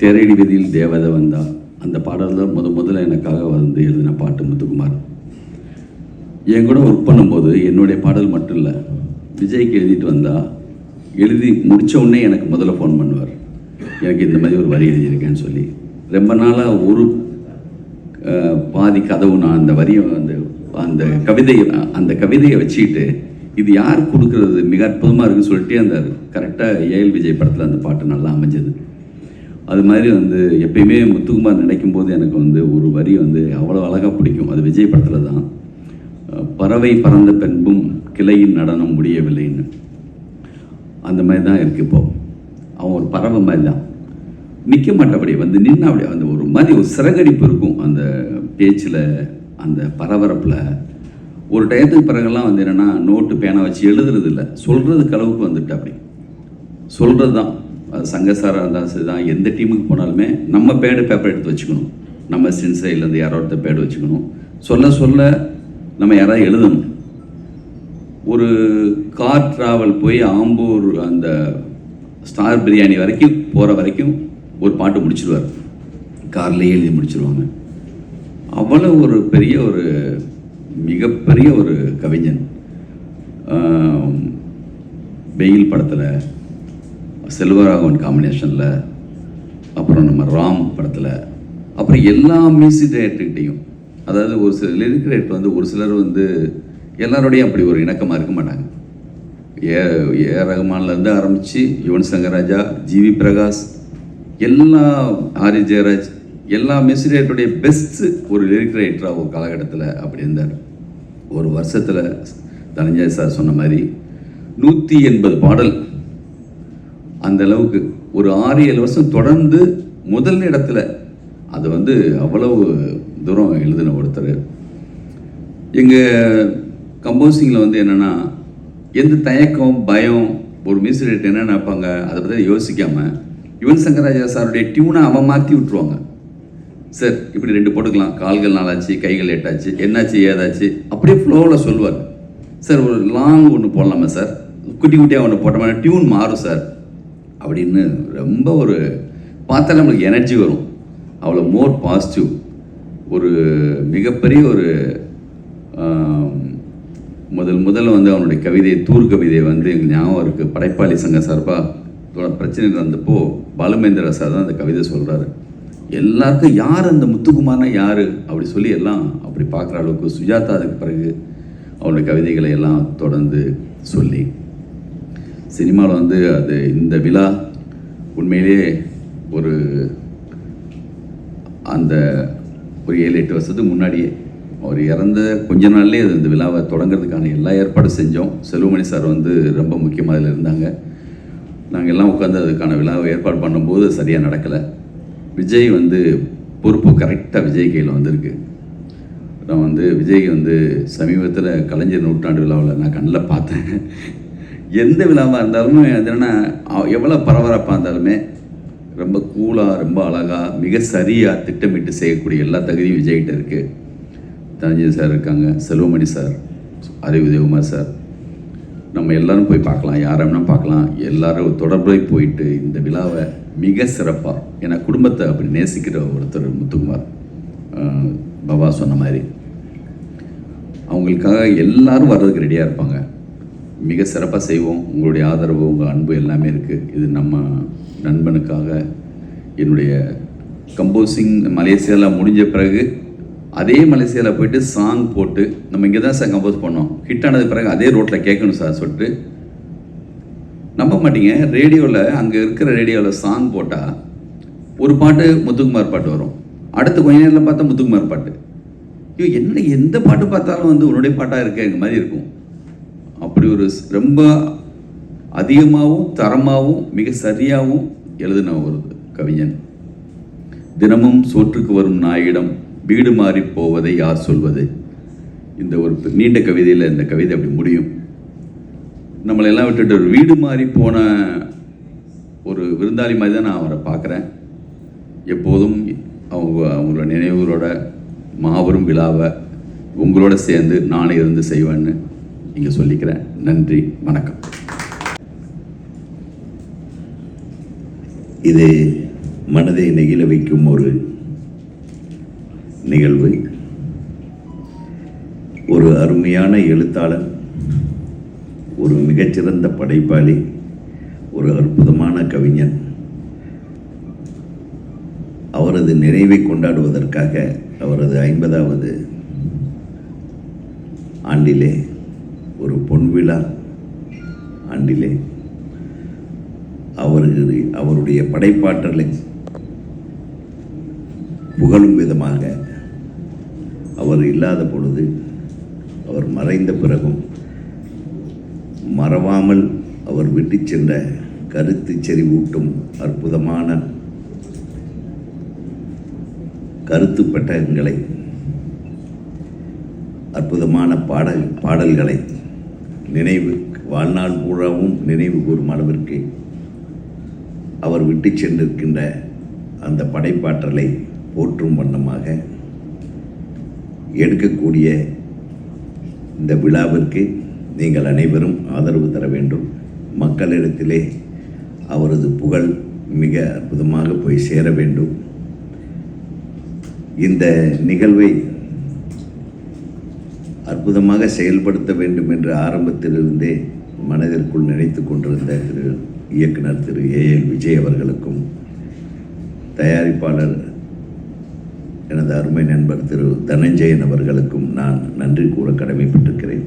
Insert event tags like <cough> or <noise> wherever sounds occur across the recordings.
தேரடி விதியில் தேவதை வந்தா அந்த பாடல் தான் முத முதல்ல எனக்காக வந்து எழுதின பாட்டு முத்துக்குமார். என் கூட ஒர்க் பண்ணும்போது என்னுடைய பாடல் மட்டும் இல்லை விஜய்க்கு எழுதிட்டு வந்தால் எழுதி முடித்த உடனே எனக்கு முதல்ல ஃபோன் பண்ணுவார். எனக்கு இந்த மாதிரி ஒரு வரி எழுதியிருக்கேன்னு சொல்லி. ரொம்ப நாளாக ஒரு பாதி கதவு நான் அந்த வரியை அந்த அந்த கவிதையை அந்த கவிதையை வச்சுக்கிட்டு இது யார் கொடுக்குறது? மிக அற்புதமாக இருக்குன்னு சொல்லிட்டு அந்த கரெக்டாக ஏஎல் விஜய் படத்தில் அந்த பாட்டு நல்லா அமைஞ்சது. அது மாதிரி வந்து எப்பயுமே முத்துக்குமார் நினைக்கும் போது எனக்கு வந்து ஒரு வரி வந்து அவ்வளோ அழகாக பிடிக்கும். அது விஜய் படத்தில் தான். பறவை பறந்த பின்பும் கிளையின் நடனம் முடியவில்லைன்னு. அந்த மாதிரி தான் இருக்கு இப்போ. அவன் ஒரு பறவை மாதிரி தான். நிற்க மாட்டபடி வந்து நின்று அப்படியே அந்த ஒரு மாதிரி ஒரு சிறகடிப்பு இருக்கும் அந்த பேச்சில் அந்த பரபரப்பில். ஒரு டயத்துக்கு பிறகுலாம் வந்து என்னென்னா நோட்டு பேனை வச்சு எழுதுறது இல்லை. சொல்கிறதுக்கு அளவுக்கு வந்துட்டு அப்படி. சொல்கிறது தான் அது சங்கசாராக இருந்தாலும் சரி தான் எந்த டீமுக்கு போனாலுமே நம்ம பேடு பேப்பர் எடுத்து வச்சுக்கணும். நம்ம சின் சைட்லேருந்து யாரோ ஒருத்தர் பேடு வச்சுக்கணும். சொல்ல சொல்ல நம்ம யாராவது எழுதணும். ஒரு கார் ட்ராவல் போய் ஆம்பூர் அந்த ஸ்டார் பிரியாணி வரைக்கும் போகிற வரைக்கும் ஒரு பாட்டு முடிச்சிருவார். கார்லேயே எழுதி முடிச்சிருவாங்க. அவ்வளோ ஒரு பெரிய ஒரு மிகப்பெரிய ஒரு கவிஞன். வெயில் படத்தில் செல்வராகவன் காம்பினேஷனில் அப்புறம் நம்ம ராம் படத்தில் அப்புறம் எல்லா மியூசிக் டைரக்டர்கிட்டையும் அதாவது ஒரு சில லிரிக் ரைட் வந்து ஒரு சிலர் வந்து எல்லாரோடையும் அப்படி ஒரு இணக்கமாக இருக்க மாட்டாங்க. ஏ ஏ ரகுமான்லேருந்து ஆரம்பித்து யுவன் சங்கர் ராஜா ஜிவி பிரகாஷ் எல்லா ஆரி ஜெயராஜ் எல்லா மியூசிக் டைரக்டருடைய பெஸ்ட்டு ஒரு லிரிக் ரைட்டராக ஒரு காலகட்டத்தில் அப்படி இருந்தார். ஒரு வருஷத்தில் தனஞ்சய் சார் சொன்ன மாதிரி நூற்றி எண்பது பாடல் அந்த அளவுக்கு ஒரு ஆறு ஏழு வருஷம் தொடர்ந்து முதல் இடத்துல அது வந்து அவ்வளவு தூரம் எழுதின ஒருத்தர். எங்கள் கம்போசிங்கில் வந்து என்னென்னா எந்த தயக்கம் பயம் ஒரு மியூசிக் டைரக்டர் என்ன நினைப்பாங்க அதை பற்றி யோசிக்காமல் யுவன் சங்கராஜா சாருடைய டியூனை அவன் மாற்றி விட்ருவாங்க சார் இப்படி ரெண்டு போட்டுக்கலாம். கால்கள் நாளாச்சு கைகள் எட்டாச்சு என்னாச்சு ஏதாச்சு. அப்படியே ஃப்ளோவில் சொல்லுவார். சார் ஒரு லாங் ஒன்று போடலாமா சார்? குட்டி குட்டியாக ஒன்று போட்டோம்னா டியூன் மாறும் சார். அப்படின்னு ரொம்ப ஒரு பார்த்தாலே நம்மளுக்கு எனர்ஜி வரும். அவ்வளோ மோர் பாசிட்டிவ் ஒரு மிகப்பெரிய ஒரு முதல் முதல்ல வந்து அவனுடைய கவிதை தூர் கவிதை வந்து எங்களுக்கு ஞாபகம் இருக்குது படைப்பாளி சங்க சார்பாக பிரச்சனை நடந்தப்போ பாலுமேந்திர சார் தான் அந்த கவிதை சொல்கிறாரு எல்லாருக்கும் யார் அந்த முத்துக்குமார்னா யார் அப்படி சொல்லி எல்லாம் அப்படி பார்க்குற அளவுக்கு சுஜாதா அதுக்கு பிறகு அவனுடைய கவிதைகளை எல்லாம் தொடர்ந்து சொல்லி சினிமாவில் வந்து அது இந்த விழா உண்மையிலேயே ஒரு அந்த ஒரு ஏழு எட்டு வருஷத்துக்கு முன்னாடியே அவர் இறந்த கொஞ்ச நாள்லேயே அது இந்த விழாவை தொடங்குறதுக்கான எல்லா ஏற்பாடும் செஞ்சோம். செல்வமணி சார் வந்து ரொம்ப முக்கியமாக அதில் இருந்தாங்க. நாங்கள் எல்லாம் உட்காந்து அதுக்கான விழாவை ஏற்பாடு பண்ணும்போது சரியாக நடக்கலை. விஜய் வந்து பொறுப்பு கரெக்டாக விஜய் கையில் வந்திருக்கு. நான் வந்து விஜய் வந்து சமீபத்தில் கலைஞர் நூற்றாண்டு விழாவில் நான் கண்ணில் பார்த்தேன். எந்த விழாவாக இருந்தாலும் என்னென்னா எவ்வளோ பரபரப்பாக இருந்தாலுமே ரொம்ப கூலாக ரொம்ப அழகாக மிக சரியாக திட்டமிட்டு செய்யக்கூடிய எல்லா தகுதியும் விஜய்கிட்ட இருக்குது தனஞ்சய் சார் இருக்காங்க செல்வமணி சார் அறிவு உதயகுமார் சார். நம்ம எல்லோரும் போய் பார்க்கலாம் யாரை வேணா பார்க்கலாம். எல்லோரும் தொடர்புடைய போயிட்டு இந்த விழாவை மிக சிறப்பாக ஏன்னா குடும்பத்தை அப்படி நேசிக்கிற ஒருத்தர் முத்துக்குமார் பாபா சொன்ன மாதிரி. அவங்களுக்காக எல்லாரும் வர்றதுக்கு ரெடியாக இருப்பாங்க. மிக சிறப்பாக செய்வோம். உங்களுடைய ஆதரவு உங்கள் அன்பு எல்லாமே இருக்குது இது நம்ம நண்பனுக்காக என்னுடைய கம்போசிங் மலேசியாவில் முடிஞ்ச பிறகு அதே மலேசியாவில் போயிட்டு சாங் போட்டு நம்ம இங்கே தான் சார் கம்போஸ் பண்ணோம். ஹிட் ஆனது பிறகு அதே ரோட்டில் கேட்கணும் சார் சொல்லிட்டு நம்ப மாட்டீங்க. ரேடியோவில் அங்கே இருக்கிற ரேடியோவில் சாங் போட்டால் ஒரு பாட்டு முத்துக்குமார் பாட்டு வரும். அடுத்து கொஞ்ச நேரத்தில் பார்த்தா முத்துக்குமார் பாட்டு. ஐயோ என்ன எந்த பாட்டு பார்த்தாலும் வந்து உன்னுடைய பாட்டாக இருக்கேங்க மாதிரி இருக்கும். அப்படி ஒரு ரொம்ப அதிகமாகவும் தரமாகவும் மிக சரியாகவும் எழுதின ஒரு கவிஞன். தினமும் சோற்றுக்கு வரும் நாயிடம் வீடு மாறி போவதை யார் சொல்வது? இந்த ஒரு நீண்ட கவிதையில் இந்த கவிதை அப்படி முடியும். நம்மளெல்லாம் விட்டுட்டு ஒரு வீடு மாறி போன ஒரு விருந்தாளி மாதிரி தான் நான் அவரை பார்க்குறேன். எப்போதும் அவங்க அவங்களோட நினைவுகளோட மாபெரும் விழாவை உங்களோட சேர்ந்து நானே இருந்து செய்வேன்னு இங்கே சொல்லிக்கிறேன் நன்றி வணக்கம். இது மனதை நெகிழ வைக்கும் ஒரு நிகழ்வு. ஒரு அருமையான எழுத்தாளர் ஒரு மிகச்சிறந்த படைப்பாளி ஒரு அற்புதமான கவிஞன். அவரது நிறைவை கொண்டாடுவதற்காக அவரது ஐம்பதாவது ஆண்டிலே ஒரு பொன்விழா ஆண்டிலே அவர்கள் அவருடைய படைப்பாற்றலை புகழும் விதமாக அவர் இல்லாத பொழுது அவர் மறைந்த பிறகும் மறவாமல் அவர் விட்டுச் சென்ற கருத்து செறிவூட்டும் அற்புதமான கருத்து பெட்டகங்களை அற்புதமான பாடல் பாடல்களை நினைவு வாழ்நாள் பூராவும் நினைவு கூறும் அளவிற்கு அவர் விட்டு சென்றிருக்கின்ற அந்த படைப்பாற்றலை போற்றும் வண்ணமாக எடுக்கக்கூடிய இந்த விழாவிற்கு நீங்கள் அனைவரும் ஆதரவு தர வேண்டும். மக்களிடத்திலே அவரது புகழ் மிக அற்புதமாக போய் சேர வேண்டும். இந்த நிகழ்வை அற்புதமாக செயல்படுத்த வேண்டும் என்று ஆரம்பத்திலிருந்தே மனதிற்குள் நினைத்து கொண்டிருந்த திரு இயக்குனர் திரு ஏஎல் விஜய் அவர்களுக்கும் தயாரிப்பாளர் எனது அருமை நண்பர் திரு தனஞ்சயன் அவர்களுக்கும் நான் நன்றி கூற கடமைப்பட்டிருக்கிறேன்.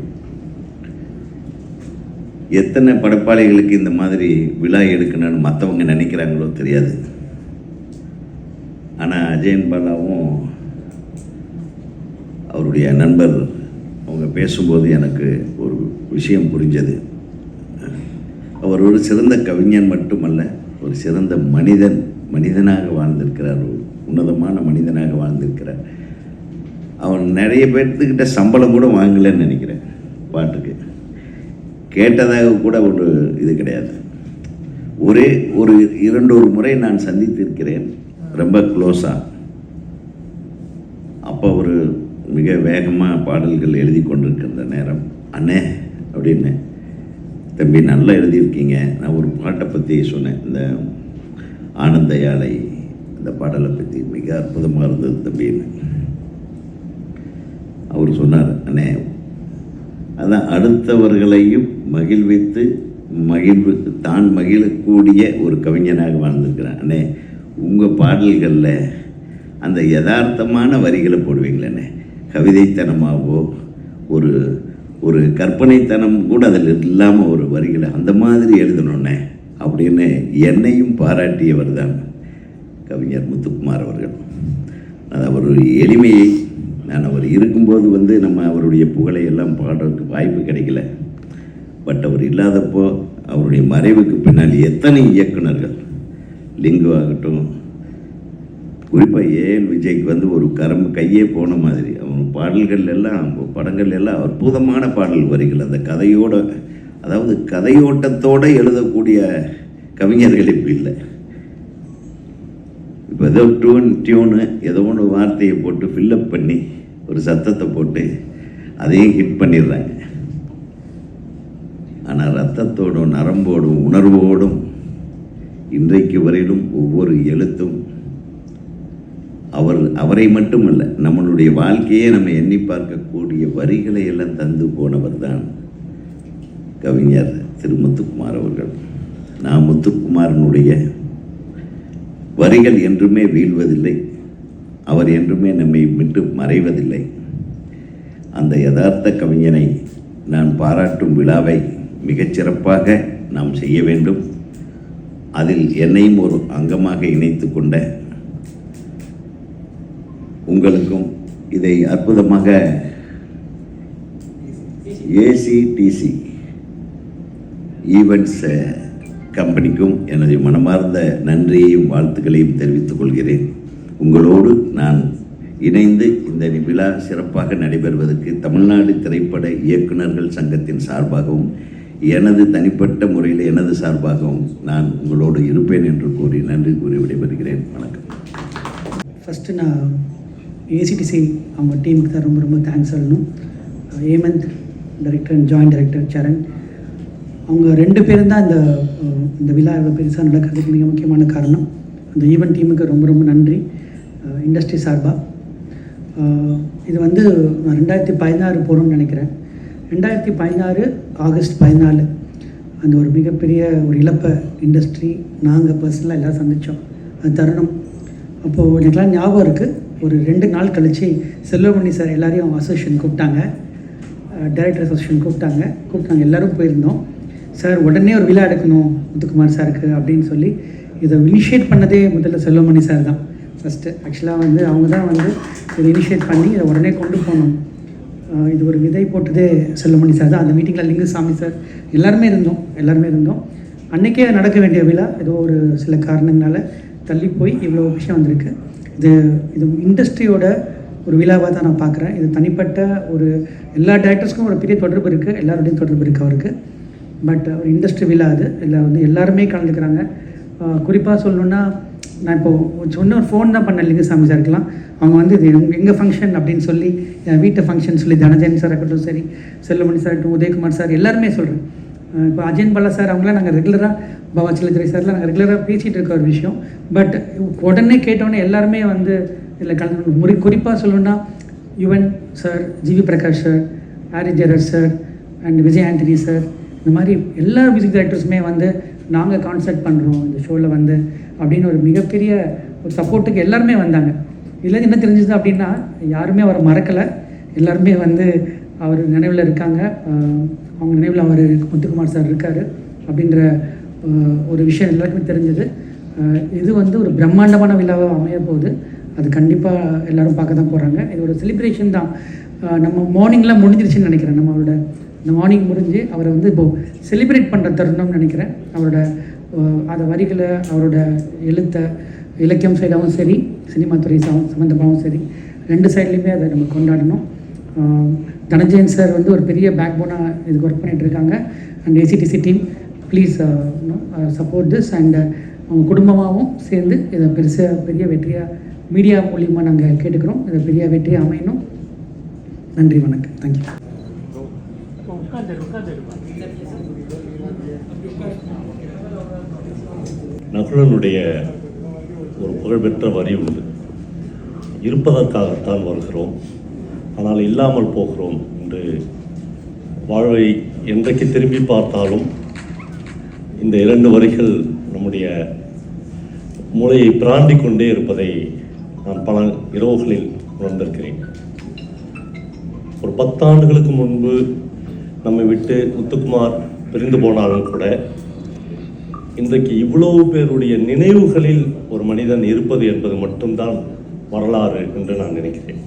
எத்தனை படைப்பாளிகளுக்கு இந்த மாதிரி விழா எடுக்கணும்னு மற்றவங்க நினைக்கிறாங்களோ தெரியாது. ஆனால் அஜயன் பாலாவும் அவருடைய நண்பர் பேசும்போது எனக்கு ஒரு விஷயம் புரிஞ்சது. அவர் ஒரு சிறந்த கவிஞன் மட்டுமல்ல ஒரு சிறந்த மனிதன் மனிதனாக வாழ்ந்திருக்கிறார் ஒரு உன்னதமான மனிதனாக வாழ்ந்திருக்கிறார். அவன் நிறைய பேர்த்துக்கிட்ட சம்பளம் கூட வாங்கலைன்னு நினைக்கிறேன் பாட்டுக்கு. கேட்டதாக கூட ஒரு இது கிடையாது. ஒரே ஒரு இரண்டு ஒரு முறை நான் சந்தித்திருக்கிறேன் ரொம்ப க்ளோஸாக அப்போ ஒரு மிக வேகமாக பாடல்கள் எழுதி கொண்டிருக்கின்ற நேரம். அண்ணே அப்படின்னு தம்பி நல்லா எழுதியிருக்கீங்க. நான் ஒரு பாட்டை பற்றி சொன்னேன். இந்த ஆனந்த யாழை இந்த பாடலை பற்றி மிக அற்புதமாக இருந்தது தம்பின்னு அவர் சொன்னார் அண்ணே அதான் அடுத்தவர்களையும் மகிழ்வித்து மகிழ்வு தான் மகிழக்கூடிய ஒரு கவிஞனாக வாழ்ந்திருக்கிறேன். அண்ணே உங்கள் பாடல்களில் அந்த யதார்த்தமான வரிகளை போடுவீங்களே கவிதைத்தனமாகவோ ஒரு ஒரு கற்பனைத்தனம் கூட அதில் இல்லாமல் ஒரு வரிகளை அந்த மாதிரி எழுதணுன்னே அப்படின்னு என்னையும் பாராட்டியவர் தான் கவிஞர் முத்துக்குமார் அவர்கள். அது அவருடைய எளிமையை நான் அவர் இருக்கும்போது வந்து நம்ம அவருடைய புகழை எல்லாம் பாடுறதுக்கு வாய்ப்பு கிடைக்கல. பட் அவர் இல்லாதப்போ அவருடைய மறைவுக்கு பின்னால் எத்தனை இயக்குனர்கள் லிங்கு ஆகட்டும் குறிப்பாக ஏஎல் விஜய்க்கு வந்து ஒரு கரம் கையே போன மாதிரி? அவன் பாடல்கள் எல்லாம் படங்கள் எல்லாம் அற்புதமான பாடல் வரிகள். அந்த கதையோட அதாவது கதையோட்டத்தோடு எழுதக்கூடிய கவிஞர்கள் இப்போ இல்லை. இப்போ ஏதோ டியூன் டியூனு ஏதோ ஒன்று வார்த்தையை போட்டு ஃபில்லப் பண்ணி ஒரு சத்தத்தை போட்டு அதையும் ஹிட் பண்ணிடுறாங்க. ஆனால் ரத்தத்தோடும் நரம்போடும் உணர்வோடும் இன்றைக்கு வரையிலும் ஒவ்வொரு எழுத்தும் அவர் அவரை மட்டுமல்ல நம்மளுடைய வாழ்க்கையே நம்ம எண்ணி பார்க்கக்கூடிய வரிகளை எல்லாம் தந்து போனவர் தான் கவிஞர் திரு முத்துக்குமார் அவர்கள். நான் முத்துக்குமாரனுடைய வரிகள் என்றுமே வீழ்வதில்லை. அவர் என்றுமே நம்மை விட்டு மறைவதில்லை. அந்த யதார்த்த கவிஞனை நான் பாராட்டும் விழாவை மிகச்சிறப்பாக நாம் செய்ய வேண்டும். அதில் என்னையும் ஒரு அங்கமாக இணைத்து கொண்ட உங்களுக்கும் இதை அற்புதமாக ஏசிடிசி ஈவெண்ட்ஸ் கம்பெனிக்கும் எனது மனமார்ந்த நன்றியையும் வாழ்த்துக்களையும் தெரிவித்துக் கொள்கிறேன். உங்களோடு நான் இணைந்து இந்த விழா சிறப்பாக நடைபெறுவதற்கு தமிழ்நாடு திரைப்பட இயக்குனர்கள் சங்கத்தின் சார்பாகவும் எனது தனிப்பட்ட முறையில் எனது சார்பாகவும் நான் உங்களோடு இருப்பேன் என்று கூறி நன்றி கூறி விடைபெறுகிறேன். வணக்கம். ஃபஸ்ட்டு நான் ஏசிடிசி அவங்க டீமுக்கு தான் ரொம்ப ரொம்ப தேங்க்ஸ் சொல்லணும். Hemanth director and joint director Saran அவங்க ரெண்டு பேரும் தான் இந்த இந்த விழா இவ்வளோ பெருசாக நடக்கிறதுக்கு மிக முக்கியமான காரணம். அந்த ஈவெண்ட் டீமுக்கு ரொம்ப ரொம்ப நன்றி. இண்டஸ்ட்ரி சார்பாக இது வந்து நான் ரெண்டாயிரத்தி பதினாறு போகிறோம்னு நினைக்கிறேன். ரெண்டாயிரத்தி பதினாறு ஆகஸ்ட் பதினாலு. அந்த ஒரு மிகப்பெரிய ஒரு இழப்பை இண்டஸ்ட்ரி நாங்கள் பர்சனலாக எல்லாம் சந்தித்தோம் அது தருணம். அப்போது எனக்குலாம் ஞாபகம் இருக்குது ஒரு ரெண்டு நாள் கழித்து செல்வமணி சார் எல்லாரையும் அசோசியேஷன் கூப்பிட்டாங்க. டைரக்டர் அசோசியேஷன் கூப்பிட்டாங்க. கூப்பிட்டாங்க. எல்லோரும் போயிருந்தோம். சார் உடனே ஒரு விழா எடுக்கணும் முத்துக்குமார் சாருக்கு அப்படின்னு சொல்லி இதை இனிஷியேட் பண்ணதே முதல்ல செல்வமணி சார் தான். ஃபஸ்ட்டு ஆக்சுவலாக வந்து அவங்க தான் வந்து இதை இனிஷியேட் பண்ணி இதை உடனே கொண்டு போகணும். இது ஒரு விதை போட்டதே செல்வமணி சார் தான். அந்த மீட்டிங்கில் லிங்குசாமி சார். எல்லாருமே இருந்தோம். எல்லாருமே இருந்தோம். அன்றைக்கே நடக்க வேண்டிய விழா. ஏதோ ஒரு சில காரணங்களால் தள்ளி போய் இவ்வளோ விஷயம் வந்திருக்கு. இது இது இண்டஸ்ட்ரியோட ஒரு விழாவாக தான் நான் பார்க்குறேன். இது தனிப்பட்ட ஒரு எல்லா டேரக்டர்ஸ்க்கும் ஒரு பெரிய தொடர்பு இருக்குது எல்லாரோடையும் தொடர்பு இருக்குது அவருக்கு. பட் ஒரு இண்டஸ்ட்ரி விழா அது. இதில் வந்து எல்லாருமே கலந்துக்கிறாங்க. குறிப்பாக சொல்லணுன்னா நான் இப்போ சொன்ன ஒரு ஃபோன் தான் பண்ணேன் லிங்குசாமி சாருக்கெலாம் அவங்க வந்து இது எங்கள் ஃபங்க்ஷன் அப்படின்னு சொல்லி என் வீட்டு ஃபங்க்ஷன் சொல்லி தனஜயன் சார் இருக்கட்டும் சரி செல்லுமணி சார் இருக்கட்டும் உதயகுமார் சார் எல்லாருமே சொல்கிறேன் இப்போ அஜயன் பாலா சார் அவங்களாம் நாங்கள் ரெகுலராக பாபா சிலத்துறை சார்லாம் நாங்கள் ரெகுலராக பேசிகிட்டு இருக்க ஒரு விஷயம். பட் உடனே கேட்டோன்னே எல்லாருமே வந்து இதில் கலந்து முறை குறிப்பாக சொல்லணுன்னா Yuvan sir G V Prakash sir Harris Jayaraj sir and Vijay Antony sir இந்த மாதிரி எல்லா மியூசிக் டைரக்டர்ஸுமே வந்து நாங்கள் கான்சர்ட் பண்ணுறோம் இந்த ஷோவில் வந்து அப்படின்னு ஒரு மிகப்பெரிய ஒரு சப்போர்ட்டுக்கு எல்லாருமே வந்தாங்க. இதில் என்ன தெரிஞ்சுது அப்படின்னா யாருமே அவரை மறக்கலை. எல்லாருமே வந்து அவர் நினைவில் இருக்காங்க. அவங்க நினைவில் அவர் முத்துக்குமார் சார் இருக்கார் அப்படின்ற ஒரு விஷயம் எல்லாருக்குமே தெரிஞ்சது. இது வந்து ஒரு பிரம்மாண்டமான விழாவாக அமைய போகுது. அது கண்டிப்பாக எல்லாரும் பார்க்க தான் போகிறாங்க இதோட செலிப்ரேஷன் தான். நம்ம மார்னிங்லாம் முடிஞ்சிருச்சுன்னு நினைக்கிறேன். நம்மளோட இந்த மார்னிங் முடிஞ்சு அவரை வந்து இப்போது செலிப்ரேட் பண்ணுற தருணம்னு நினைக்கிறேன். அவரோட அதை வரிகளை அவரோட எழுத்தை இலக்கியம் சைடாகவும் சரி சினிமா துறை சம்மந்தமாகவும் சரி ரெண்டு சைட்லேயுமே அதை நம்ம கொண்டாடணும். தனஞ்சயன் சார் வந்து ஒரு பெரிய பேக் போனாக இதுக்கு ஒர்க் பண்ணிகிட்ருக்காங்க இருக்காங்க. And A C D C team please support this and அவங்க குடும்பமாகவும் சேர்ந்து இதை பெருசாக பெரிய வெற்றியாக மீடியா மூலியமாக நாங்கள் கேட்டுக்கிறோம். இதை பெரிய வெற்றி அமையணும். நன்றி வணக்கம். தேங்க்யூ நகுலனுடைய ஒரு புகழ்பெற்ற வரி உண்டு. இருப்பதற்காகத்தான் வருகிறோம். ஆனால் இல்லாமல் போகிறோம் என்று வாழ்வை என்றைக்கு திரும்பி பார்த்தாலும் இந்த இரண்டு வரிகள் நம்முடைய மூளையை பிராண்டி கொண்டே இருப்பதை நான் பல இரவுகளில் உணர்ந்திருக்கிறேன். ஒரு பத்தாண்டுகளுக்கு முன்பு நம்மை விட்டு முத்துக்குமார் பிரிந்து போனாலும் கூட இன்றைக்கு இவ்வளவு பேருடைய நினைவுகளில் ஒரு மனிதன் இருப்பது என்பது மட்டும்தான் வரலாறு என்று நான் நினைக்கிறேன்.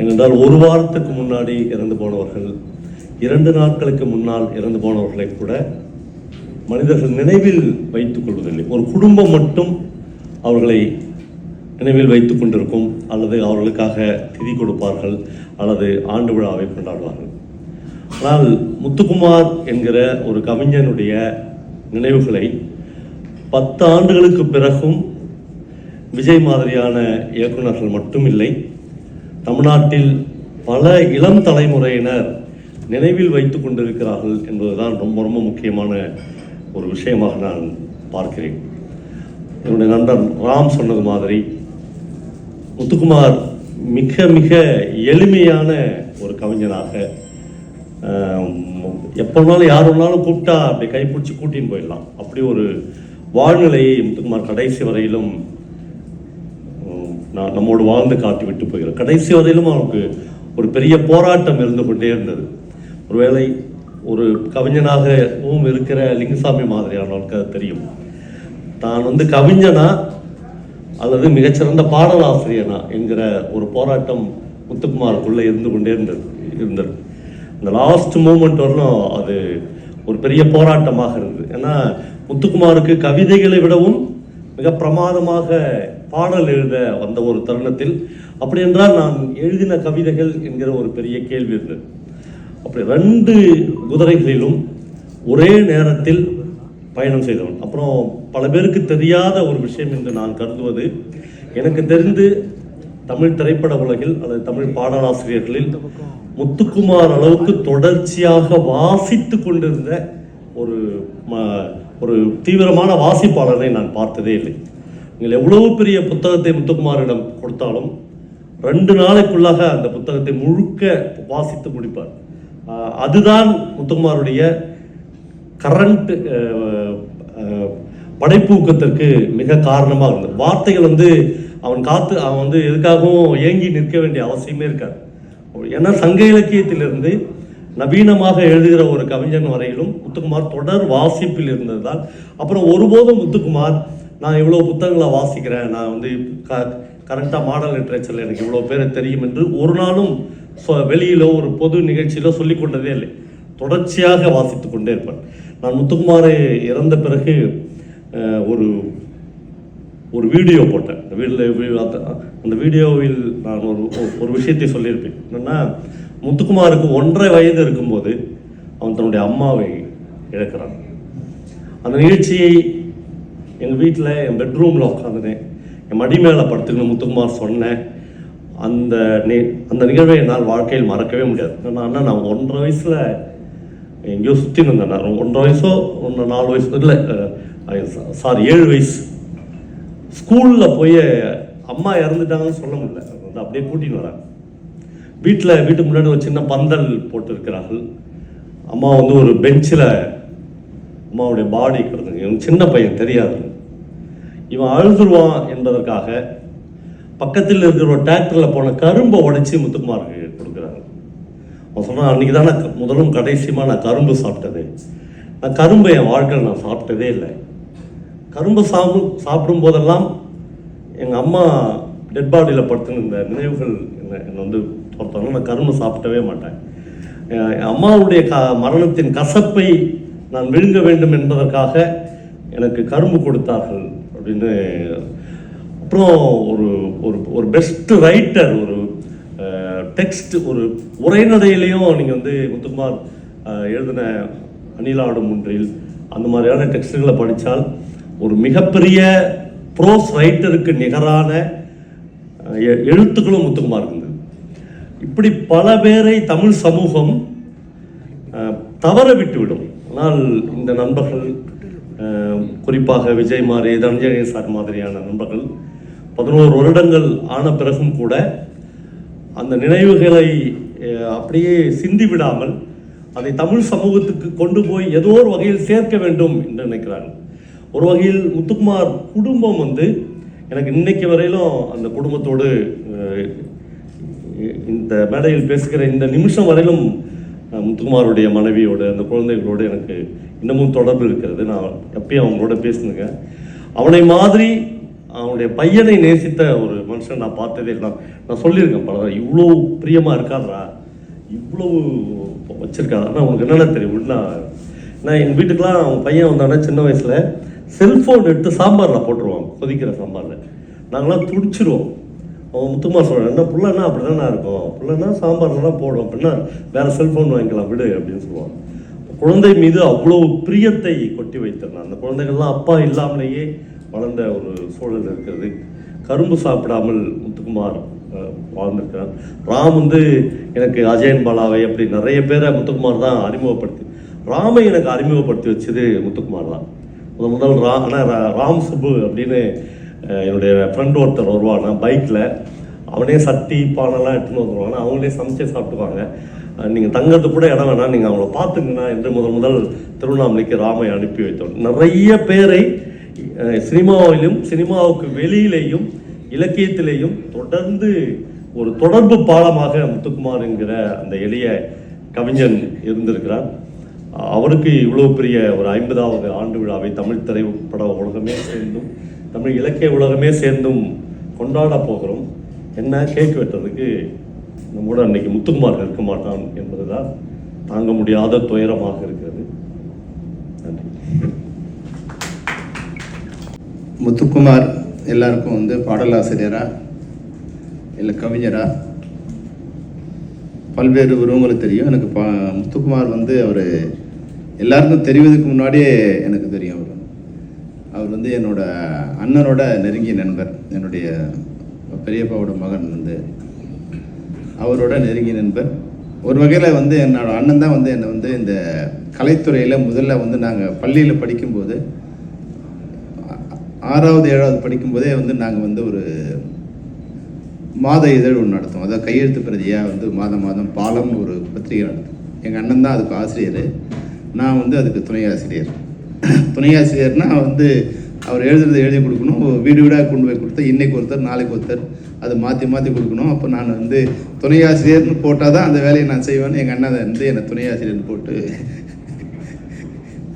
ஏனென்றால் ஒரு வாரத்துக்கு முன்னாடி இறந்து போனவர்கள் இரண்டு நாட்களுக்கு முன்னால் இறந்து போனவர்களை கூட மனிதர்கள் நினைவில் வைத்துக் கொள்வதில்லை. ஒரு குடும்பம் மட்டும் அவர்களை நினைவில் வைத்துக் கொண்டிருக்கும் அல்லது அவர்களுக்காக திதி கொடுப்பார்கள் அல்லது ஆண்டு விழாவை கொண்டாடுவார்கள். ஆனால் முத்துக்குமார் என்கிற ஒரு கவிஞனுடைய நினைவுகளை பத்து ஆண்டுகளுக்கு பிறகும் விஜய் மாதிரியான இயக்குநர்கள் மட்டும் இல்லை தமிழ்நாட்டில் பல இளம் தலைமுறையினர் நினைவில் வைத்து கொண்டிருக்கிறார்கள் என்பதுதான் ரொம்ப ரொம்ப முக்கியமான ஒரு விஷயமாக நான் பார்க்கிறேன். என்னுடைய நண்பர் ராம் சொன்னது மாதிரி முத்துக்குமார் மிக மிக எளிமையான ஒரு கவிஞனாக எப்போனாலும் எப்போ வேணாலும் யார் வேணாலும் கூப்பிட்டா அப்படி கைப்பிடிச்சி கூட்டின்னு போயிடலாம். அப்படி ஒரு வாழ்நிலையை முத்துக்குமார் கடைசி வரையிலும் நான் நம்மோடு வாழ்ந்து காட்டி விட்டு போகிறோம் கடைசி வரையிலும் அவனுக்கு ஒரு பெரிய போராட்டம் இருந்து கொண்டே இருந்தது. ஒருவேளை ஒரு கவிஞனாகவும் இருக்கிற லிங்கசாமி மாதிரியானவனுக்கு அது தெரியும். தான் வந்து கவிஞனா அல்லது மிகச்சிறந்த பாடலாசிரியனா என்கிற ஒரு போராட்டம் முத்துக்குமாருக்குள்ளே இருந்து கொண்டே இருந்தது இருந்தது. இந்த லாஸ்ட் மூமெண்ட் வரலும் அது ஒரு பெரிய போராட்டமாக இருந்தது. ஏன்னா முத்துக்குமாருக்கு கவிதைகளை விடவும் மிக பிரமாதமாக பாடல் எழுத வந்த ஒரு தருணத்தில் அப்படி என்றால் நான் எழுதின கவிதைகள் என்கிற ஒரு பெரிய கேள்வி இருந்தது. அப்படி ரெண்டு குதிரைகளிலும் ஒரே நேரத்தில் பயணம் செய்தவன். அப்புறம் பல பேருக்கு தெரியாத ஒரு விஷயம் என்று நான் கருதுவது எனக்கு தெரிந்து தமிழ் திரைப்பட உலகில் அல்லது தமிழ் பாடலாசிரியர்களில் முத்துக்குமார் அளவுக்கு தொடர்ச்சியாக வாசித்து கொண்டிருந்த ஒரு ம- ஒரு தீவிரமான வாசிப்பாளரை நான் பார்த்ததே இல்லை. நீங்கள் எவ்வளவு பெரிய புத்தகத்தை முத்துக்குமாரிடம் கொடுத்தாலும் ரெண்டு நாளைக்குள்ளாக அந்த புத்தகத்தை முழுக்க வாசித்து முடிப்பார். அதுதான் முத்துக்குமாருடைய கரண்ட் படைப்பூக்கத்திற்கு மிக காரணமாக இருந்தது. வார்த்தைகள் வந்து அவன் காத்து அவன் வந்து எதுக்காகவும் ஏங்கி நிற்க வேண்டிய அவசியமே இருக்காது. ஏன்னா சங்க இலக்கியத்திலிருந்து நவீனமாக எழுதுகிற ஒரு கவிஞன் வரையிலும் முத்துக்குமார் தொடர் வாசிப்பில் இருந்ததுதான். அப்புறம் ஒருபோதும் முத்துக்குமார் நான் இவ்வளோ புத்தகங்களை வாசிக்கிறேன். நான் வந்து க கரண்ட்டாக மாடல் லிட்ரேச்சரில் எனக்கு இவ்வளோ பேர் தெரியும் என்று ஒரு நாளும் சொ- வெளியிலோ ஒரு பொது நிகழ்ச்சியிலோ சொல்லிக்கொண்டதே இல்லை. தொடர்ச்சியாக வாசித்து கொண்டே இருப்பேன். நான் முத்துக்குமார் இறந்த பிறகு ஒரு ஒரு வீடியோ போட்டேன். வீட்டில் அந்த வீடியோவில் நான் ஒரு ஒரு- ஒரு விஷயத்தை சொல்லியிருப்பேன். என்னென்னா முத்துக்குமாருக்கு ஒன்றரை வயது இருக்கும்போது அவன் தன்னுடைய அம்மாவை இழக்கிறான். அந்த நிகழ்ச்சியை எங்கள் வீட்டில் என் பெட்ரூமில் உட்காந்துனேன் என் மடி மேலே படுத்துக்கணும் முத்துக்குமார் சொன்னேன் அந்த நி அந்த நிகழ்வை என்னால் வாழ்க்கையில் மறக்கவே முடியாது. ஏன்னா அண்ணா நான் ஒன்றரை வயசில் எங்கேயோ சுற்றி இருந்தேன். நான் ஒன்றரை வயசோ ஒன்று நாலு வயசு இல்லை சாரி ஏழு வயசு. ஸ்கூலில் போய் அம்மா இறந்துட்டாங்கன்னு சொல்ல முடியல. வந்து அப்படியே கூட்டின்னு வராங்க வீட்டில் வீட்டுக்கு முன்னாடி ஒரு சின்ன பந்தல் போட்டிருக்கிறார்கள். அம்மா வந்து ஒரு பெஞ்சில் அம்மாவுடைய பாடி கிடந்துங்க சின்ன பையன் தெரியாது. இவன் அழுதுருவான் என்பதற்காக பக்கத்தில் இருக்கிற ஒரு டிராக்டரில் போன கரும்பை உடைச்சி முத்துக்குமாருக்கு கொடுக்குறாங்க. அவன் சொன்னான் அன்றைக்கி தான் நான் முதலும் கடைசியமாக நான் கரும்பு சாப்பிட்டது. நான் கரும்பை என் வாழ்க்கையில் நான் சாப்பிட்டதே இல்லை. கரும்பு சாப்பிடும் சாப்பிடும் போதெல்லாம் எங்கள் அம்மா டெட் பாடியில் படுத்துன்னு இந்த நினைவுகள் என்னை என்னை வந்து துரத்தாங்க நான் கரும்பு சாப்பிடவே மாட்டேன். என் அம்மாவுடைய க மரணத்தின் கசப்பை நான் விழுங்க வேண்டும் என்பதற்காக எனக்கு கரும்பு கொடுத்தார்கள். அப்படின்னு அப்புறம் ஒரு ஒரு ஒரு பெஸ்ட் ரைட்டர் ஒரு டெக்ஸ்ட் ஒரு உரைநடையிலையும் நீங்கள் வந்து முத்துக்குமார் எழுதின அணிலாடும் ஒன்றில் அந்த மாதிரியான டெக்ஸ்ட்டுகளை படித்தால் ஒரு மிகப்பெரிய ப்ரோஸ் ரைட்டருக்கு நிகரான எ- எழுத்துக்களும் முத்துக்குமார் இருந்தது இப்படி பல பேரை தமிழ் சமூகம் தவற விட்டுவிடும். ஆனால் இந்த நண்பர்கள் குறிப்பாக விஜய் மாரி தனஞ்சய சார் மாதிரியான நண்பர்கள் பதினோரு வருடங்கள் ஆன பிறகும் கூட அந்த நினைவுகளை அப்படியே சிந்தி விடாமல் அதை தமிழ் சமூகத்துக்கு கொண்டு போய் ஏதோ ஒரு வகையில் சேர்க்க வேண்டும் என்று நினைக்கிறார்கள். ஒரு வகையில் முத்துக்குமார் குடும்பம் வந்து எனக்கு இன்னைக்கு வரையிலும் அந்த குடும்பத்தோடு இந்த மேடையில் பேசுகிற இந்த நிமிஷம் வரையிலும் முத்துக்குமாருடைய மனைவியோடு அந்த குழந்தைகளோடு எனக்கு இன்னமும் தொடர்பு இருக்கிறது. நான் எப்பயும் அவங்களோட பேசினுங்க. அவனை மாதிரி அவனுடைய பையனை நேசித்த ஒரு மனுஷன் நான் பார்த்ததே இல்லை. நான் சொல்லியிருக்கேன் பல இவ்வளோ பிரியமாக இருக்காதரா இவ்வளவு வச்சிருக்காது ஆனால் உனக்கு என்னென்ன தெரியும்? நான் நான் எங்கள் வீட்டுக்கெலாம் அவன் பையன் வந்தானே சின்ன வயசில் செல்ஃபோன் எடுத்து சாம்பாரில் போட்டுருவான் கொதிக்கிற சாம்பாரில். நாங்களாம் துடிச்சிருவோம். அவன் முத்துமார் சொல்கிறான் என்ன புள்ளனா அப்படி தானே இருக்கும் புள்ளனா சாம்பார்லாம் போடும். அப்படின்னா வேறு செல்ஃபோன் வாங்கிக்கலாம் விடு அப்படின்னு சொல்லுவான். குழந்தை மீது அவ்வளோ பிரியத்தை கொட்டி வைத்திருந்தான். அந்த குழந்தைகள்லாம் அப்பா இல்லாமலேயே வளர்ந்த ஒரு சூழல் இருக்கிறது. கரும்பு சாப்பிடாமல் முத்துக்குமார் வாழ்ந்திருக்கிறார். ராம் வந்து எனக்கு அஜயன் பாலாவை அப்படி நிறைய பேரை முத்துக்குமார் தான் அறிமுகப்படுத்தி ராமை எனக்கு அறிமுகப்படுத்தி வச்சது முத்துக்குமார் தான். முதல் முதல் ரா ஆனால் ரா- ராம் சுப்பு அப்படின்னு என்னுடைய ஃப்ரெண்ட் ஒருத்தர் வருவானா பைக்கில் அவனே சட்டி பானைலாம் எடுத்துன்னு வந்துருவாங்க. அவங்களே சமைச்சே சாப்பிடுவாங்க நீங்கள் தங்கறது கூட இடம் வேணாம். நீங்கள் அவங்கள பார்த்துங்கண்ணா என்று முதல் முதல் திருவண்ணாமலைக்கு ராமை அனுப்பி வைத்தோம். நிறைய பேரை சினிமாவிலும் சினிமாவுக்கு வெளியிலேயும் இலக்கியத்திலேயும் தொடர்ந்து ஒரு தொடர்பு பாலமாக முத்துக்குமார் என்கிற அந்த எளிய கவிஞன் இருந்திருக்கிறார். அவருக்கு இவ்வளோ பெரிய ஒரு ஐம்பதாவது ஆண்டு விழாவை தமிழ் திரைப்பட உலகமே சேர்ந்தும். தமிழ் இலக்கிய உலகமே சேர்ந்தும் கொண்டாட போகிறோம். என்ன? கேக் வெட்டுறதுக்கு நம்மோட அன்னைக்கு முத்துக்குமார் இருக்க மாட்டான் என்பதுதான் தாங்க முடியாத துயரமாக இருக்கிறது. நன்றி. முத்துக்குமார் எல்லாருக்கும் வந்து பாடலாசிரியரா இல்லை கவிஞரா பல்வேறு உருவங்களுக்கு தெரியும். எனக்கு பா முத்துக்குமார் வந்து அவர் எல்லாருக்கும் தெரிவதற்கு முன்னாடியே எனக்கு தெரியும். வந்து என்னோட அண்ணனோட நெருங்கிய நண்பர் என்னுடைய பெரியப்பாவோட மகன் வந்து அவரோட நெருங்கிய நண்பர். ஒரு வகையில் வந்து என்னோட அண்ணன் தான் வந்து என்னை வந்து இந்த கலைத்துறையில் முதல்ல வந்து நாங்கள் பள்ளியில் படிக்கும்போது ஆறாவது ஏழாவது படிக்கும்போதே வந்து நாங்கள் வந்து ஒரு மாத இதழ் ஒன்று நடத்துவோம். அதாவது கையெழுத்து பிரதியாக வந்து மாதம் மாதம் பாலம் ஒரு பத்திரிகை நடத்தும் எங்கள் அண்ணன் தான் அதுக்கு ஆசிரியர். நான் வந்து அதுக்கு துணை ஆசிரியர். துணை ஆசிரியர்னால் வந்து அவர் எழுதுறதை எழுதி கொடுக்கணும். வீடு வீடாக கொண்டு போய் கொடுத்தா இன்றைக்கு ஒருத்தர் நாளைக்கு ஒருத்தர் அதை மாற்றி மாற்றி கொடுக்கணும். அப்போ நான் வந்து துணை ஆசிரியர்னு போட்டால் தான் அந்த வேலையை நான் செய்வேன்னு எங்கள் அண்ணன் வந்து என்னை துணை ஆசிரியர்னு போட்டு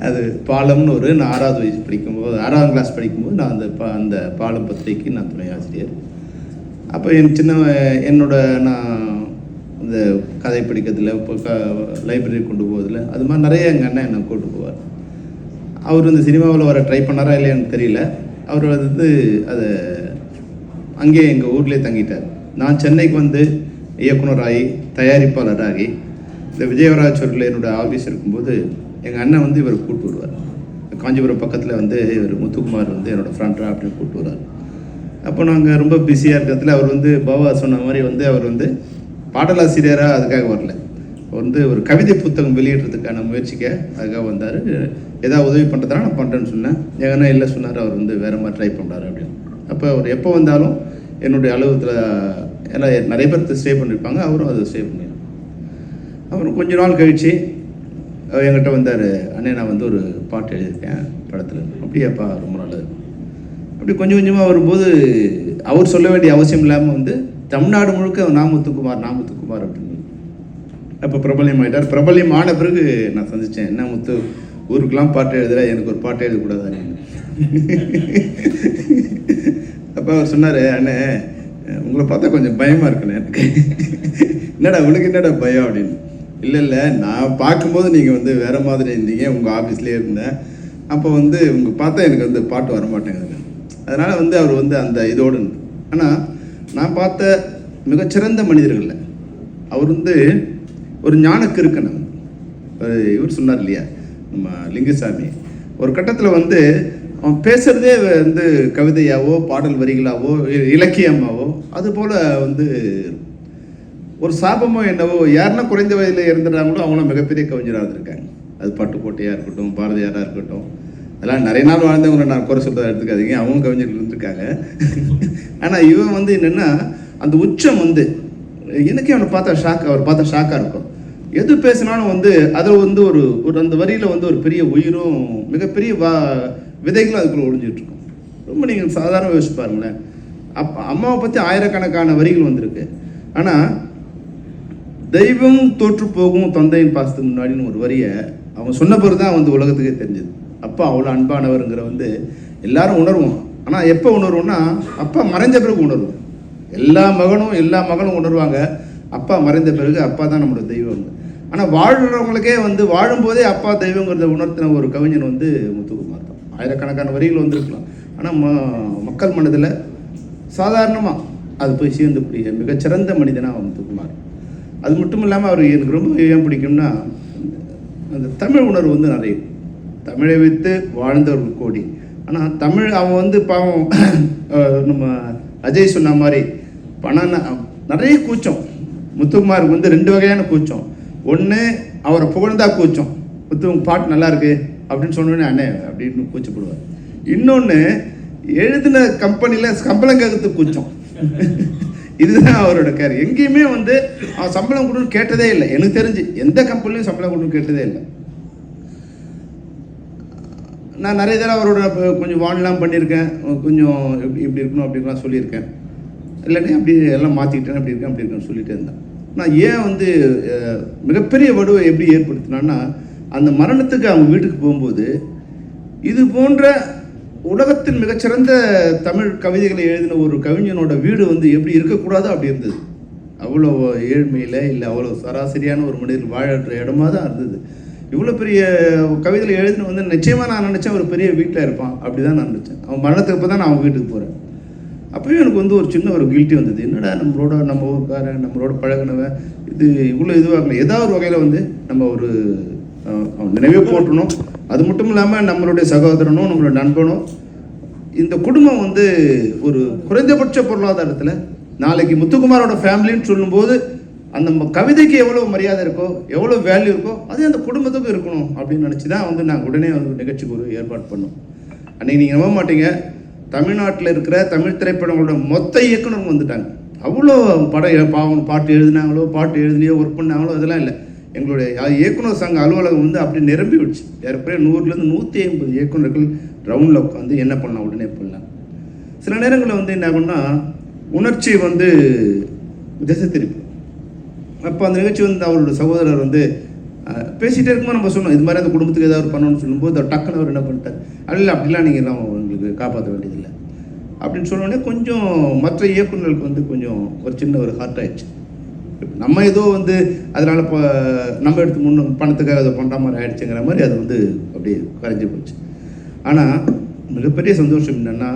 அது பாலம்னு ஒரு நான் ஆறாவது வயசு படிக்கும்போது ஆறாவது கிளாஸ் படிக்கும்போது நான் அந்த பா அந்த பாலம் பத்திரிகைக்கு நான் துணை ஆசிரியர். அப்போ என் சின்ன என்னோட நான் இந்த கதை படிக்கிறதுல இப்போ க லைப்ரரி கொண்டு போவதில் அது மாதிரி நிறைய எங்கள் அண்ணன் என்னை கூட்டு போவார். அவர் இந்த சினிமாவில் வர ட்ரை பண்ணாரா இல்லையான்னு தெரியல. அவர் வந்து அதை அங்கேயே எங்கள் ஊர்லேயே தங்கிட்டார். நான் சென்னைக்கு வந்து இயக்குனராகி தயாரிப்பாளராகி இந்த விஜயவராஜூரில் என்னோட ஆஃபீஸ் இருக்கும்போது எங்கள் அண்ணன் வந்து இவர் கூப்பிட்டு வருவார். காஞ்சிபுரம் பக்கத்தில் வந்து இவர் முத்துக்குமார் வந்து என்னோடய ஃப்ரெண்டாக அப்படின்னு கூப்பிட்டு வருவார். அப்போ நாங்கள் ரொம்ப பிஸியாக இருக்கிறதுல அவர் வந்து பாபா சொன்ன மாதிரி வந்து அவர் வந்து பாடலாசிரியராக அதுக்காக வரல. வந்து ஒரு கவிதை புத்தகம் வெளியிடுறதுக்கான முயற்சிக்க அதுக்காக வந்தார். ஏதாவது உதவி பண்ணுறதுனா நான் பண்ணுறேன்னு சொன்னேன். எங்கன்னா இல்லை சொன்னார் அவர் வந்து வேறு மாதிரி ட்ரை பண்ணுறாரு அப்படின்னு. அப்போ அவர் எப்போ வந்தாலும் என்னுடைய அலுவலகத்தில் எல்லாம் நிறைய பேர் ஸ்டே பண்ணியிருப்பாங்க அவரும் அதை ஸ்டே பண்ணியிருப்பாங்க அப்புறம் கொஞ்ச நாள் கழித்து அவர் என்கிட்ட வந்தார் அண்ணே நான் வந்து ஒரு பாட்டு எழுதியிருக்கேன் படத்தில். அப்படியாப்பா ரொம்ப நல்லது. அப்படி கொஞ்சம் கொஞ்சமாக வரும்போது அவர் சொல்ல வேண்டிய அவசியம் இல்லாமல் வந்து தமிழ்நாடு முழுக்க நாமுத்துக்குமார் நாமுத்துக்குமார் அப்படின்னு. அப்போ பிரபல்யம் ஆயிட்டார். பிரபல்யம் ஆன பிறகு நான் சந்தித்தேன் என்ன முத்து ஊருக்கெல்லாம் பாட்டு எழுதுற எனக்கு ஒரு பாட்டு எழுதக்கூடாது? அப்போ அவர் சொன்னார் அண்ணே உங்களை பார்த்தா கொஞ்சம் பயமாக இருக்குண்ணே. எனக்கு என்னடா உனக்கு என்னடா பயம்? அப்படின்னு. இல்லை இல்லை நான் பார்க்கும்போது நீங்கள் வந்து வேறு மாதிரி இருந்தீங்க உங்கள் ஆஃபீஸ்லேயே இருந்தேன். அப்போ வந்து உங்க பார்த்தா எனக்கு வந்து பாட்டு வர மாட்டேங்குது அதனால் வந்து அவர் வந்து அந்த இதோடு ஆனால் நான் பார்த்த மிகச்சிறந்த மனிதர்கள்ல அவர் வந்து ஒரு ஞானக்கு இருக்கணும் இவர் சொன்னார் இல்லையா? நம்ம லிங்குசாமி. ஒரு கட்டத்தில் வந்து அவன் பேசுகிறதே வந்து கவிதையாவோ பாடல் வரிகளாவோ இ- இலக்கியமாவோ அதுபோல் வந்து ஒரு சாபமோ என்னவோ யாருன்னா குறைந்த வயதில் இருந்துடுறாங்களோ அவங்களும் மிகப்பெரிய கவிஞராக இருந்திருக்காங்க. அது பட்டுக்கோட்டையாக இருக்கட்டும் பாரதியாராக இருக்கட்டும் அதெல்லாம் நிறைய நாள் வாழ்ந்தவங்களை நான் குறை சொல்கிறத எடுத்துக்காதீங்க அவங்க கவிஞர்கள் இருந்திருக்காங்க. <laughs> ஆனால் இவன் வந்து என்னென்னா அந்த உச்சம் வந்து எனக்கே அவனை பார்த்தா ஷாக் அவர் பார்த்தா ஷாக்காக இருக்கும். எது பேசினாலும் வந்து அதில் வந்து ஒரு ஒரு அந்த வரியில் வந்து ஒரு பெரிய உயிரும் மிகப்பெரிய வா விதைகளும் அதுக்குள்ளே ஒழிஞ்சிட்ருக்கும் ரொம்ப நீங்கள் சாதாரண யோசிச்சு பாருங்களேன். அப் அம்மாவை பற்றி ஆயிரக்கணக்கான வரிகள் வந்திருக்கு. ஆனால் தெய்வம் தோற்று போகும் தந்தையின் பாசத்துக்கு முன்னாடின்னு ஒரு வரியை அவன் சொன்ன பிறகு தான் வந்து உலகத்துக்கே தெரிஞ்சது. அப்பா அவ்வளோ அன்பானவருங்கிற வந்து எல்லாரும் உணர்வோம். ஆனால் எப்போ உணர்வோம்னா அப்பா மறைஞ்ச பிறகு உணர்வோம். எல்லா மகனும் எல்லா மகளும் உணர்வாங்க. அப்பா மறைந்த பிறகு அப்பா தான் நம்மளோட தெய்வம். ஆனால் வாழ்கிறவங்களுக்கே வந்து வாழும்போதே அப்பா தெய்வங்கிறத உணர்த்தின ஒரு கவிஞன் வந்து முத்துக்குமார் தான். ஆயிரக்கணக்கான வரிகள் வந்திருக்கலாம். ஆனால் ம மக்கள் மனதில் சாதாரணமாக அது போய் சேர்ந்துக்கூடிய மிகச்சிறந்த மனிதனாக முத்துக்குமார். அது மட்டும் இல்லாமல் அவர் எனக்கு ரொம்ப ஏன் பிடிக்கும்னா அந்த தமிழ் உணர்வு வந்து நிறைய. தமிழை வைத்து வாழ்ந்தவர்கள் கோடி. ஆனால் தமிழ் அவன் வந்து பாவம் நம்ம அஜய் சொன்ன மாதிரி பணம் நிறைய கூச்சம். முத்துக்குமாருக்கு வந்து ரெண்டு வகையான கூச்சம். ஒன்று அவரை புகழ்ந்தா கூச்சம். முத்து பாட்டு நல்லா இருக்கு அப்படின்னு சொன்னோடனே அண்ணே அப்படின்னு கூச்சப்படுவார். இன்னொன்று எழுதின கம்பெனியில் சம்பளம் கேட்கறது கூச்சம். <laughs> இதுதான் அவரோட கேர் எங்கேயுமே வந்து அவன் சம்பளம் கொடுன்னு கேட்டதே இல்லை. எனக்கு தெரிஞ்சு எந்த கம்பெனிலையும் சம்பளம் கொடுன்னு கேட்டதே இல்லை. நான் நிறைய தடவை அவரோட கொஞ்சம் வான்லாம் பண்ணியிருக்கேன். கொஞ்சம் இப்படி இப்படி இருக்கணும் அப்படி சொல்லியிருக்கேன். இல்லைன்னா அப்படி எல்லாம் மாற்றிக்கிட்டேன் அப்படி இருக்கேன் அப்படி இருக்கேன்னு சொல்லிட்டே இருந்தேன். நான் ஏன் வந்து மிகப்பெரிய வடுவை எப்படி ஏற்படுத்தினான்னா அந்த மரணத்துக்கு அவங்க வீட்டுக்கு போகும்போது இது போன்ற உலகத்தின் மிகச்சிறந்த தமிழ் கவிதைகளை எழுதின ஒரு கவிஞனோட வீடு வந்து எப்படி இருக்கக்கூடாதோ அப்படி இருந்தது. அவ்வளோ ஏழ்மையில் இல்லை அவ்வளோ சராசரியான ஒரு மனிதர் வாழற இடமா தான் இருந்தது. இவ்வளோ பெரிய கவிதையில் எழுதின வந்து நிச்சயமாக நான் நினச்சேன் ஒரு பெரிய வீட்டில் இருப்பான். அப்படி தான் நான் நினச்சேன். அவன் மரணத்துக்கு அப்போ தான் நான் அவன் வீட்டுக்கு போகிறேன் அப்பயும் எனக்கு வந்து ஒரு சின்ன ஒரு கில்ட்டி வந்தது. என்னடா நம்மளோட நம்ம ஊருக்காரன் நம்மளோட பழகினவன் இது இவ்வளோ இதுவாகல. ஏதாவது ஒரு வகையில் வந்து நம்ம ஒரு நினைவே போட்டணும் அது மட்டும் இல்லாமல் நம்மளுடைய சகோதரனும் நம்மளோட நண்பனும் இந்த குடும்பம் வந்து ஒரு குறைந்தபட்ச பொருளாதாரத்தில் நாளைக்கு முத்துக்குமாரோட ஃபேமிலின்னு சொல்லும்போது அந்த கவிதைக்கு எவ்வளோ மரியாதை இருக்கோ எவ்வளோ வேல்யூ இருக்கோ அது அந்த குடும்பத்துக்கும் இருக்கணும் அப்படின்னு நினச்சி தான் வந்து நாங்கள் உடனே வந்து நிகழ்ச்சிக்கு ஒரு ஏற்பாடு பண்ணோம். அன்னைக்கு நீங்கள் நம்ப மாட்டீங்க. தமிழ்நாட்டில் இருக்கிற தமிழ் திரைப்படங்களோட மொத்த இயக்குனரும் வந்துட்டாங்க. அவ்வளோ படம் பாவம் பாட்டு எழுதினாங்களோ பாட்டு எழுதிலையோ ஒர்க் பண்ணாங்களோ அதெல்லாம் இல்லை. எங்களுடைய இயக்குனர் சங்க அலுவலகம் வந்து அப்படி நிரம்பி விடுச்சு. ஏறக்குறைய நூறுலேருந்து நூற்றி ஐம்பது இயக்குனர்கள் ரவுண்டில் உட்காந்து என்ன பண்ணலாம் உடனே பண்ணலாம் சில நேரங்களில் வந்து என்ன ஆகும்னா உணர்ச்சி வந்து திசை திருப்பி. அப்போ அந்த நிகழ்ச்சி வந்து அவரோட சகோதரர் வந்து பேசிகிட்டே இருக்கும்போது நம்ம சொன்னோம் இது மாதிரி அந்த குடும்பத்துக்கு ஏதாவது பண்ணணும்னு சொல்லும்போது அவர் டக்குன்னு அவர் என்ன பண்ணிட்டார்? அல்ல அப்படிலாம் நீங்கள் உங்களுக்கு காப்பாற்ற வேண்டியதில்லை. அப்படின்னு சொன்னோடனே கொஞ்சம் மற்ற இயக்குநர்களுக்கு வந்து கொஞ்சம் ஒரு சின்ன ஒரு ஹார்ட் ஆயிடுச்சு. நம்ம ஏதோ வந்து அதனால் இப்போ நம்ம எடுத்து முன்ன பணத்துக்காக அதை பண்ணுற மாதிரி ஆயிடுச்சுங்கிற மாதிரி அது வந்து அப்படியே குறைஞ்சி போச்சு. ஆனால் மிகப்பெரிய சந்தோஷம் என்னென்னா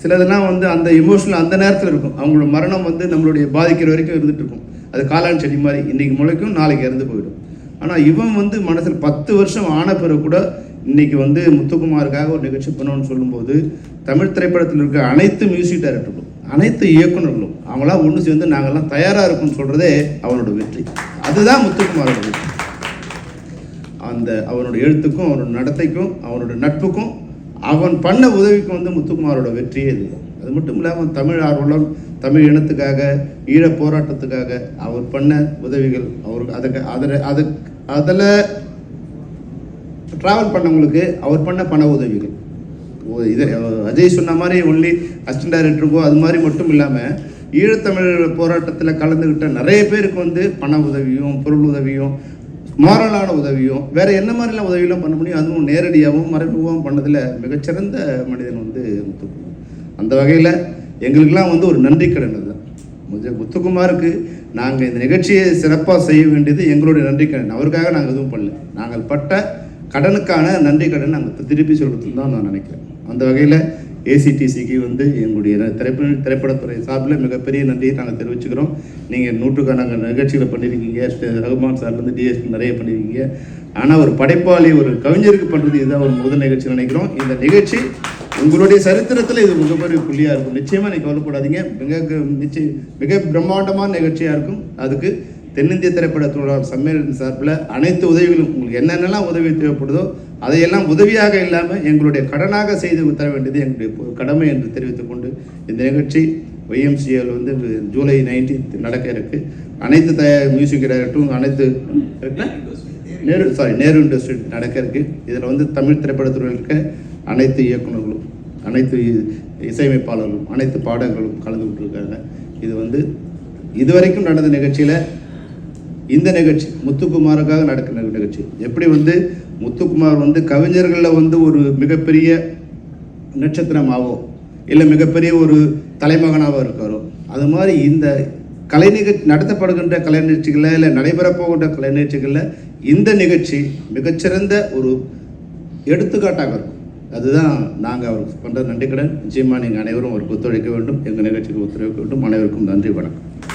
சிலதெல்லாம் வந்து அந்த எமோஷனல் அந்த நேரத்தில் இருக்கும். அவங்களோட மரணம் வந்து நம்மளுடைய பாதிக்கிற வரைக்கும் இருந்துட்டு இருக்கும். அது காளான் செடி மாதிரி இன்றைக்கி முளைக்கும் நாளைக்கு இறந்து போயிடும். ஆனால் இவன் வந்து மனசில் பத்து வருஷம் ஆன பிறகு கூட இன்னைக்கு வந்து முத்துக்குமாருக்காக ஒரு நிகழ்ச்சி பண்ணணும்னு சொல்லும்போது தமிழ் திரைப்படத்தில் இருக்க அனைத்து மியூசிக் டைரக்டர்களும் அனைத்து இயக்குனர்களும் அவங்களாம் ஒன்று சேர்ந்து நாங்கள்லாம் தயாராக இருக்கோம்னு சொல்கிறதே அவனோட வெற்றி. அதுதான் முத்துக்குமாரோட வெற்றி. அந்த அவனோட எழுத்துக்கும் அவனோட நடத்தைக்கும் அவனோட நட்புக்கும் அவன் பண்ண உதவிக்கும் வந்து முத்துக்குமாரோட வெற்றியே இது அது மட்டும் இல்லாமல் தமிழ் ஆர்வலம் தமிழ் இனத்துக்காக ஈழ போராட்டத்துக்காக அவர் பண்ண உதவிகள் அவருக்கு அதுக்கு அதில் அதுக்கு அதில் ட்ராவல் பண்ணவங்களுக்கு அவர் பண்ண பண உதவிகள். ஓ, இது அஜய் சொன்ன மாதிரி ஒன்லி அசிஸ்டன்ட் டைரக்டருக்கோ அது மாதிரி மட்டும் இல்லாமல் ஈழத்தமிழர் போராட்டத்தில் கலந்துக்கிட்ட நிறைய பேருக்கு வந்து பண உதவியும் பொருள் உதவியும் மாரலான உதவியும் வேற என்ன மாதிரிலாம் உதவியெல்லாம் பண்ண முடியும்? அதுவும் நேரடியாகவும் மறைமுகமாகவும் பண்ணதில் மிகச்சிறந்த மனிதன் வந்து முத்துக்குமார். அந்த வகையில் எங்களுக்கெல்லாம் வந்து ஒரு நன்றி கடன் அதுதான். முத்துக்குமாருக்கு நாங்கள் இந்த நிகழ்ச்சியை சிறப்பாக செய்ய வேண்டியது எங்களுடைய நன்றி கடன். அவருக்காக நாங்கள் எதுவும் பண்ணல. நாங்கள் பட்ட கடனுக்கான நன்றி கடன் நாங்கள் திருப்பி சொல்கிறதுன்னு தான் நான் நினைக்கிறேன். அந்த வகையில் ஏசிடிசிக்கு வந்து எங்களுடைய திரைப்பட திரைப்படத்துறை சார்பில் மிகப்பெரிய நன்றியை நாங்கள் தெரிவிச்சுக்கிறோம். நீங்கள் நூற்றுக்கணக்கான நிகழ்ச்சிகளை பண்ணியிருக்கீங்க ஸ்ரீ ரகுமான் சார்லேருந்து டிஎஸ்பி நிறைய பண்ணியிருக்கீங்க ஆனால் ஒரு படைப்பாளி ஒரு கவிஞருக்கு பண்ணுறது இதுதான் ஒரு முதல் நிகழ்ச்சி நினைக்கிறோம். இந்த நிகழ்ச்சி உங்களுடைய சரித்திரத்தில் இது மிகப்பெரிய புள்ளியாக இருக்கும். நிச்சயமாக நீங்கள் கவலைப்படாதீங்க. மிக நிச்சயம் மிக பிரம்மாண்டமான நிகழ்ச்சியாக இருக்கும். அதுக்கு தென்னிந்திய திரைப்படத்தோட சம்மேளன சார்பில் அனைத்து உதவிகளும் உங்களுக்கு என்னென்னலாம் உதவி தேவைப்படுதோ அதையெல்லாம் உதவியாக இல்லாமல் எங்களுடைய கடனாக செய்து தர வேண்டியது எங்களுடைய கடமை என்று தெரிவித்துக் கொண்டு இந்த நிகழ்ச்சி ஒய்எம்சிஎல் வந்து ஜூலை நைன்டீன்த் நடக்க இருக்கு. அனைத்து த மியூசிக் டைரக்டரும் அனைத்து நேரு சாரி நேரு இண்டஸ்ட்ரி நடக்க இருக்கு. இதில் வந்து தமிழ் திரைப்படத்துறையில் இருக்க அனைத்து இயக்குனர்களும் அனைத்து இ- இசையமைப்பாளர்களும் அனைத்து பாடகர்களும் கலந்து கொண்டிருக்காங்க. இது வந்து இதுவரைக்கும் நடந்த நிகழ்ச்சியில் இந்த நிகழ்ச்சி முத்துக்குமாருக்காக நடக்கிற நிகழ்ச்சி. எப்படி வந்து முத்துக்குமார் வந்து கவிஞர்களில் வந்து ஒரு மிகப்பெரிய நட்சத்திரமாவோ இல்லை மிகப்பெரிய ஒரு தலைமகனாவோ இருக்காரோ அது மாதிரி இந்த கலை நிகழ்ச்சி நடத்தப்படுகின்ற கலை நிகழ்ச்சிகளில் இல்லை நடைபெறப்போகின்ற கலை நிகழ்ச்சிகளில் இந்த நிகழ்ச்சி மிகச்சிறந்த ஒரு எடுத்துக்காட்டாக இருக்கும். அதுதான் நாங்கள் அவருக்கு பண்ணுற நன்றி கடன் நிச்சயமாக நீங்கள் அனைவரும் அவருக்கு ஒத்துழைக்க வேண்டும். எங்கள் நிகழ்ச்சிக்கு ஒத்துழைக்க வேண்டும். அனைவருக்கும் நன்றி வணக்கம்.